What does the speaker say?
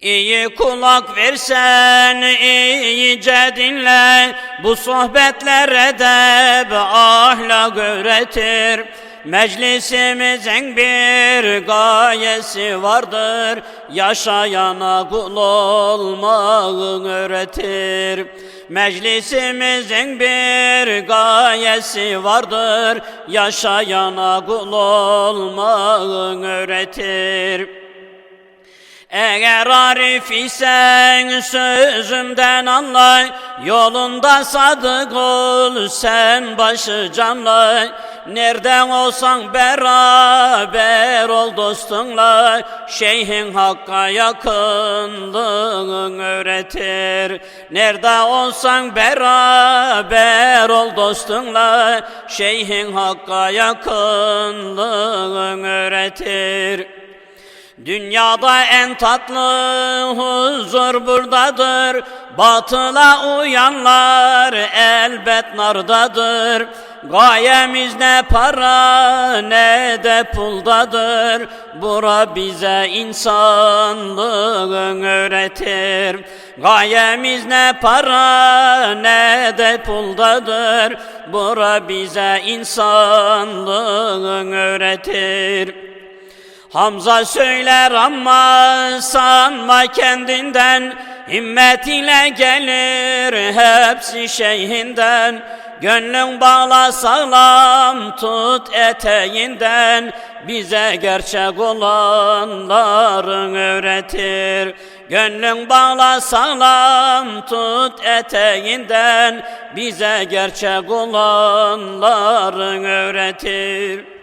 İyi kulak versen iyice dinle. Bu sohbetler edeb ahlak öğretir. Meclisimizin bir gayesi vardır. Yaşayana kul olmayı öğretir. Meclisimizin bir gayesi vardır. Yaşayana kul olmayı öğretir eğer arif isen sözümden anla Yolunda sadık ol sen başı canla Nereden olsan beraber ol dostunla Şeyhin Hakk'a yakınlığın öğretir. Nerede olsan beraber ol dostunla Şeyhin Hakk'a yakınlığın öğretir Dünyada en tatlı huzur buradadır. Batıla uyanlar elbet nardadır. Gayemiz ne para ne de puldadır. Bura bize insanlığın öğretir. Gayemiz ne para ne de puldadır. Bura bize insanlığın öğretir Hamza söyler ama sanma kendinden Himmet ile gelir hepsi şeyhinden. Gönlün bağla sağlam tut eteğinden Bize gerçek olanların öğretir. Gönlün bağla sağlam tut eteğinden Bize gerçek olanların öğretir